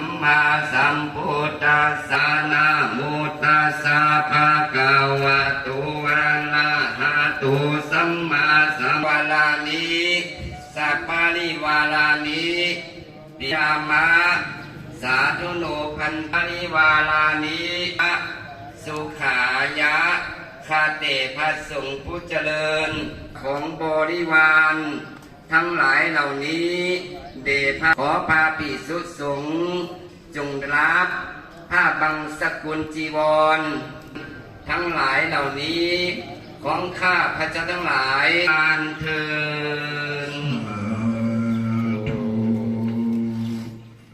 มมาสัมพุทธัสสะนะโมตัสสะภะคะวะโตอะระหะโตสัมมาสัมวาลานิสัพพะริวาลานิปิยามะสาธุโนพันปริวาลานิอะสุขายะคาเตพระสงฆ์ผู้เจริญของบริวาร ทั้งหลายเหล่านี้ เดชะขอพาปิสุสงฆ์จงรับผ้าบังสกุลจีวร ทั้งหลายเหล่านี้ ของข้าพระเจ้าทั้งหลายอานเทิน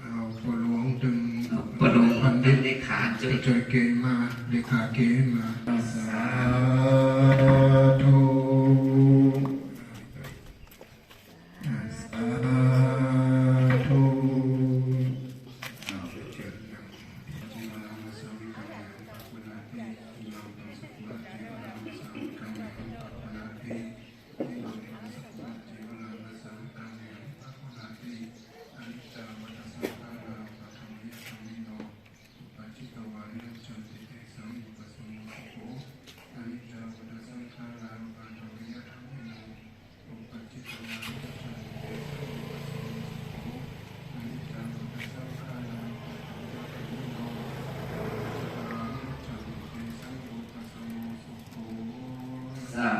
เอาปหลวงดึงปลุงพันเป็ดินตเลขาจุจะยช่วยเกณฑ์มาเลขาเกณฑ์มาสาธุสาธุเอาเชิญนะจิมาลังสัมกังปัปปนาติอิมังตังสัพพะจิมาลังสัมกังปัปปนาติอิมังตังสัพพะจิมาลังสัมกังปัปปนาติอนิจจาวัฏสังขาราปัฏฐมิยสัมมิโน ปัจจิตวานิจันติเตสัมมุปสมุขโขอนิจจาวัฏสังขาราปัฏฐวิยธรรมิโนอุปัจจิตวานิจันติเตสัมมุปสมุขโขอนิจจาวัฏสังขาราปัฏฐวิยธรรมิโนอุปัจจิตวานิจันติเตสัมมุปสมุขโข สา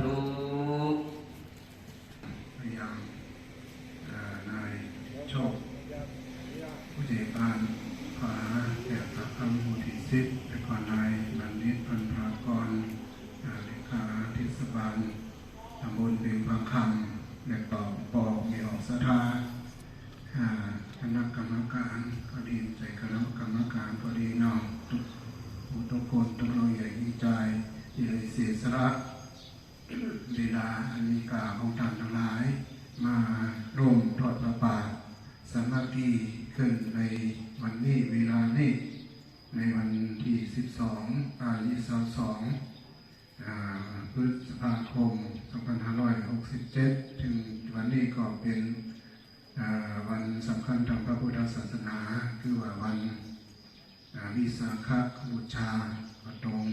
ธุพยายามเอ่อนายโชคผู้จัดการขวาแต่พระคำมูทิสิทธิ์และก่อนนายบัณฑิตพันธากรเอ่อเลขาเทศบาลตำบลเพียงบางคำและก็ปอกมีออกสถาอ่าคณะกรรมการก็ดีใจคณะกรรมการก็ดีน้องทุกผู้ทุกคนทุกเราใหญ่ดีใจที่ได้เสียสละ เวลาอันมีกาของท่านทั้งหลาย มาร่วมทอดประปาสามัคคีขึ้นในวันนี้เวลานี้ ในวันที่ 12อายิส2อ่าพฤษภาคม 2567 ถึงวันนี้ก็เป็นอ่าวันสำคัญทางพระพุทธศาสนา คือว่าวันวิสาขบูชาประตรง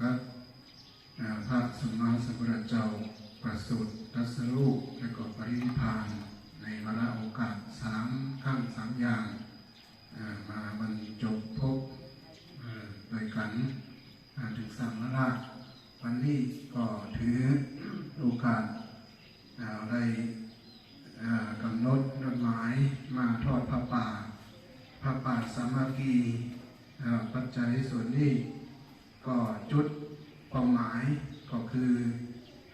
กับอ่าพระสมมาสัมพุทธเจ้าประสูติตรัสรู้และก็ปรินิพาน ในวาระโอกาสสามขั้งสามอย่างมาบรรจบพบโดยกันถึงสามราชวันนี้ก็ถือโอกาสอ่าได้กำหนดนดหมายมาทอดพระป่า พระป่าสามัคคีปัจจัยส่วนนี้ก็จุดเป้าหมายก็คือ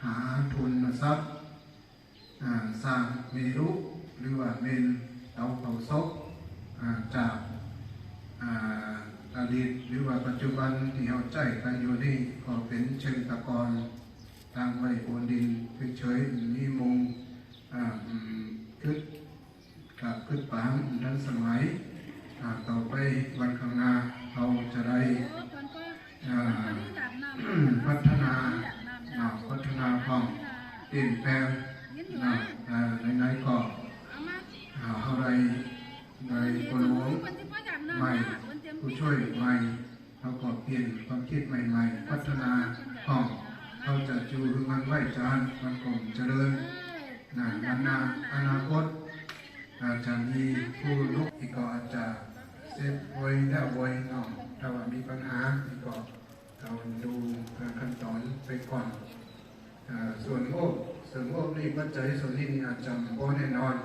หาทุนทรัพย์สร้างเมรุหรือว่าเมนเตาเผาศพอ่าจากอดีตหรือว่าปัจจุบันที่เราใจกันอยู่นี่ก็เป็นเชิงตะกอนทางไว้โอนดินคือเฉยๆนี่มุงอ่าอืมขึ้นกับขึ้นปางทันสมัย ต่อไปวันข้างหน้าเราจะได้อ่าพัฒนาพัฒนาความเปลี่ยนแปลงหนาอ่าในก็อ่าเฮาได้ได้คนหลวงใหม่ผู้ช่วยใหม่เขาก็เปลี่ยนความคิดใหม่ๆ พัฒนาห้องเขาจะจูมันไหวจานมันคงเจริญนะนานาอนาคตอาจจะมีผู้ลุกอีกก็อาจจะ เซฟไว้แล้วไว้เนาะถ้าว่ามีปัญหาอีกก็เราดูขั้นตอนไปก่อนส่วนโอ้ส่วนโอ้นี่ปัจจัยส่วนนี้อาจจะพอแน่นอน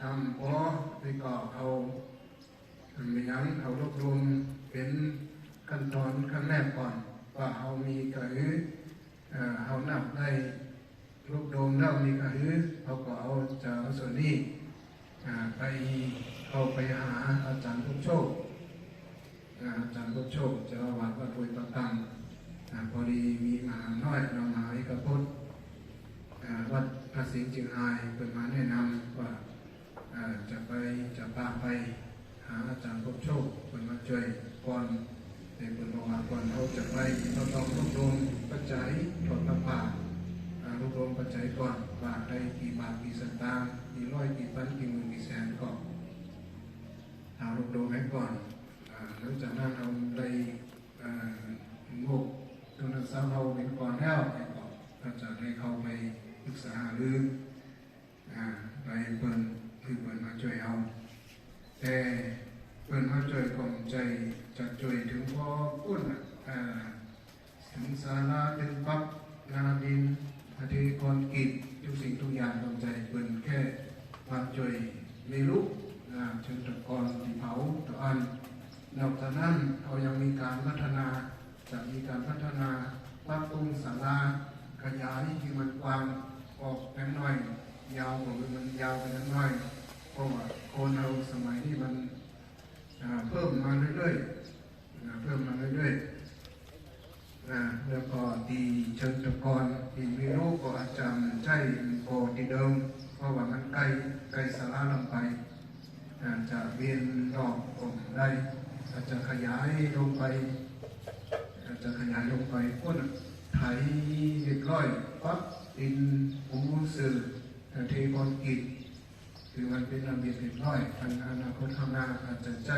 ทำพอไปก็เอาไม่ยั้งเอารวบรวมเป็นขั้นตอนขั้นแรกก่อน ว่าเอามีกระหือเอ่อเอานับได้รวบรวมแล้วมีกระหือเขาก็เอาจะเอาส่วนนี้ไป เข้าไปหาอาจารย์ทุกโชคอาจารย์พุทโชคเจ้าวาดวัดห้วยประตังพอดีมีมหาน้อยเรามหาวิกพุทธวัดพระสิงห์จึงอายเป็นมาแนะนำว่าอ่าจะไปจะพาไปหาอาจารย์พุทโชคเป็นมาช่วยก่อนในเป็นบว่าก่อนเขาจะไปเราต้องรวบรวมปัจจัยถอดประปาอ่ารวบรวมปัจจัยก่อนว่าได้กี่บาทกี่สตางค์กี่ร้อยกี่พันกี่หมื่นกี่แสนก่อน โดมให้ก่อนอ่าหลังจากนั้นเราได้งบทุนทรัพย์เราเป็นก่อนแล้วก็จะได้เข้าไปปรึกษาหรือไปเปิ่นคือเปิ่นมาช่วยเอา แต่เปิ่นมาช่วยกล่อมใจจะช่วยถึงพอพุ่นถึงศาลาถึงปั๊บนาดินอธิกรกิจทุกสิ่งทุกอย่างกล่อมใจเปิ่นแค่มามช่วยไม่รู้ เชิงตะกอนที่เผาตะอันนอกจากนั้นเรายังมีการพัฒนาจะมีการพัฒนาปรับปรุงศาลาขยายที่มันกว้างออกแค่น้อย ยาวกว่ามันยาวไปนิดหน่อยเพราะว่าคนเราสมัยนี้มันเพิ่มมาเรื่อยๆอ่าเพิ่มมาเรื่อยๆอ่าแล้วก็ดีเชิงตะกอนดีม่รู้ก็อาจจะใช่โกที่เดิมเพราะว่ามันใกล้ใกลสาระลงไป จจะเวียนรอบผมได้อาจจะขยายลงไปอาจจะขยายลงไปพ้นไถเรียบร้อยปั๊บดินปูสื่อเทคอนกรีตคือมันเป็นระเบียบเรียบร้อยทางอนาคตข้างหน้าอาจจะใจ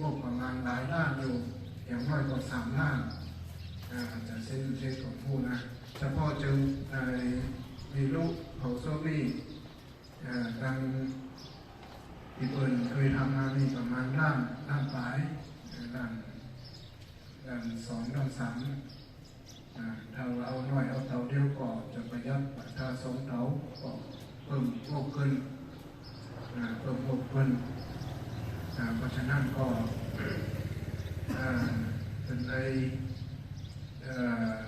งบประมาณหลายล้านอยู่อย่างน้อยก็สามล้านอาจจะเส้นเส้นของผู้นะเฉพาะจึงในมีลูกเขาโซนี่อ่าทาง ที่เปิ่นเคยทำงานนี่ประมาณล้านล้านปลายอ่าล้านด้านสองด้านสามถ้าเราเอาหน่อยเอาเตาเดียวก่อจะประหยัดถ้าสองเตาก็เพิ่มงบขึ้นเพิ่มงบขึ้นอ่าเพราะฉะนั้นก็เป็นไอเอ่อ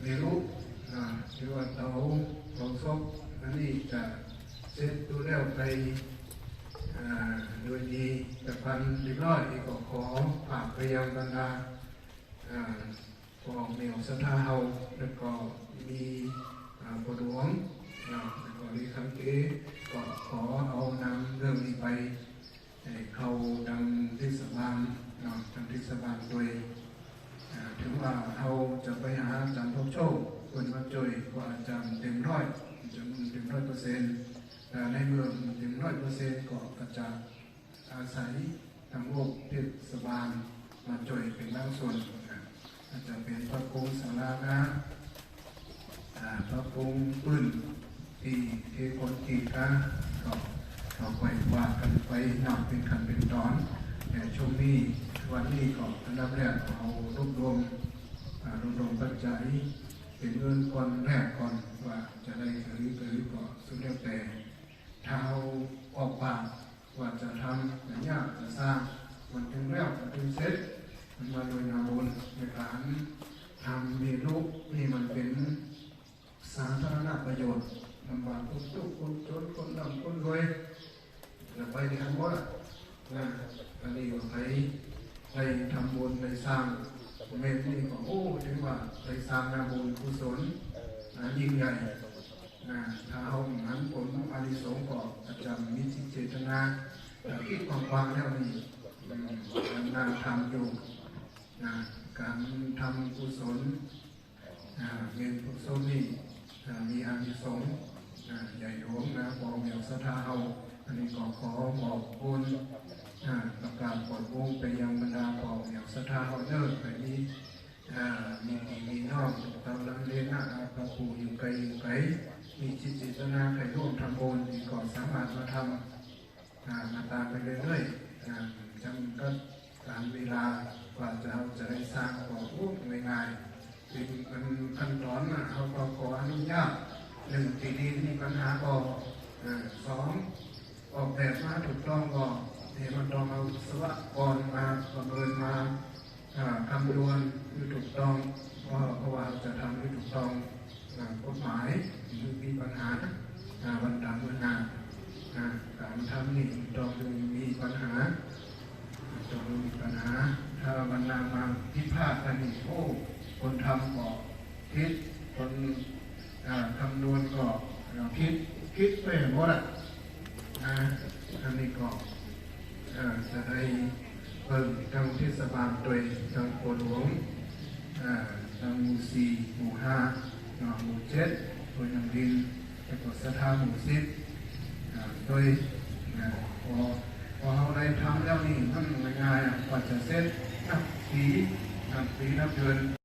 ไม่รู้ที่ว่าเตาเตาซบอันนี้จะเสร็จตัวแล้วไป โดยดีแต่พันรียบร้อยอีกก็ขอฝากไปยังบรรดาอ่ากองเหนียวสถาเฮาแล้วก็มีอ่าปหลวงแล้วก็มีคำเก๋ก็ขอเอานำเรื่องนี้ไปเข้าดังเทศบาลเนทางเทศบาลโดยถึงว่าเราจะไปหาอาจารย์พบโชคคนมาช่วยว่าอาจารย์เต็มร้อยจะเต็มร้อยเปอร์เซ็นต์ ในเมืองถึงร้อยเปอร์เซ็นต์ก็กระจายอาศัยทางโลกเทศบาลมาช่วยเป็นบางส่วนนะอาจจะเป็นพระโกงสารานะพระโกงปืนที่เทคนกีนะก็ต่อไปว่ากันไปนำเป็นขันเป็นตอนแต่ช่วงนี้วันนี้ก็อันดับแรกเอารวบรวมรวบรวมปัจจัยเป็นเงินก่อนแรกก่อนว่าจะได้หรือหรือก็สุดแล้วแต่าเอาออกปากว่าจะทำอย่างยากจะสร้างมันถึงแล้วมันถึงเสร็จมันมาโดยนาบุญในการทำเมีรูปนี่มันเป็นสาธารณประโยชน์ลำบากคนทุกคนจนคนดำคนรวยอย่าไปในคำว่านะอันนี้ก็ไปไปทำบุญไปสร้างเมตนี่ก็โอ้ถึงว่าไปสร้างนาบุญกุศลนยิ่งใหญ่ นะถ้าเอาหนังผลอานิสงส์ก็อาจารย์มีจิเจตนาแต่คิดความฟังแล้วนี่อืมการงาทำอยู่นะการทำกุศลนะเงินกุศลนี่มีอานิสงส์นะใหญ่หลวงนะบอกเหมียวสถาเอาอันนี้ก็ขอบอกคุณนะประกาศปลดวงไปยังบรรดาบอกเหมียวสถาเอาเนิร์แบบนี้ อ่ามีพี่มีน้องกำลังเรียนนะพระครูอยู่ไกลอยู่ไกลมี จิตเจตนาใครร่วมทำบุญก่อนสามารถมาทำมาตามไปเรื่อยๆอ่าจำก็การเวลากว่าจะเอาจะได้สร้างก็โอ้ง่ายๆเป็นเป็นขั้นตอนนะเขาก็ขออนุญาตหนึ่งที่ดินมีปัญหาก็อ่าสองออกแบบมาถูกต้องก็เนี่ยมันต้องเอาสวะกรมาประเมินมาคำนวณถูกต้องเพราะว่าจะทำให้ถูกต้อง กฎหมายหรือมีปัญหาอ่าวันตามเวลาอ่าการทำนี่ต้องดูมีปัญหาต้องดูมีปัญหา ถ้าวันนามาพิพาทกันนี่โอ้คนทำก็คิดคนคำนวณก็คิดคิดไปหมดอะนะอันนี้ก็จะได้เพิ่มทางเทศบาลโดยทางโปรหลวงทางมู่สี่หมู่ห้า หมู่เจ็ดโดยทางดินแล้วก็สถาหมู่สิบโดยพอพอเราได้ทำแล้วนี่ท่านง่ายๆอะกว่าจะเสร็จนับปีนับปีนับเดือน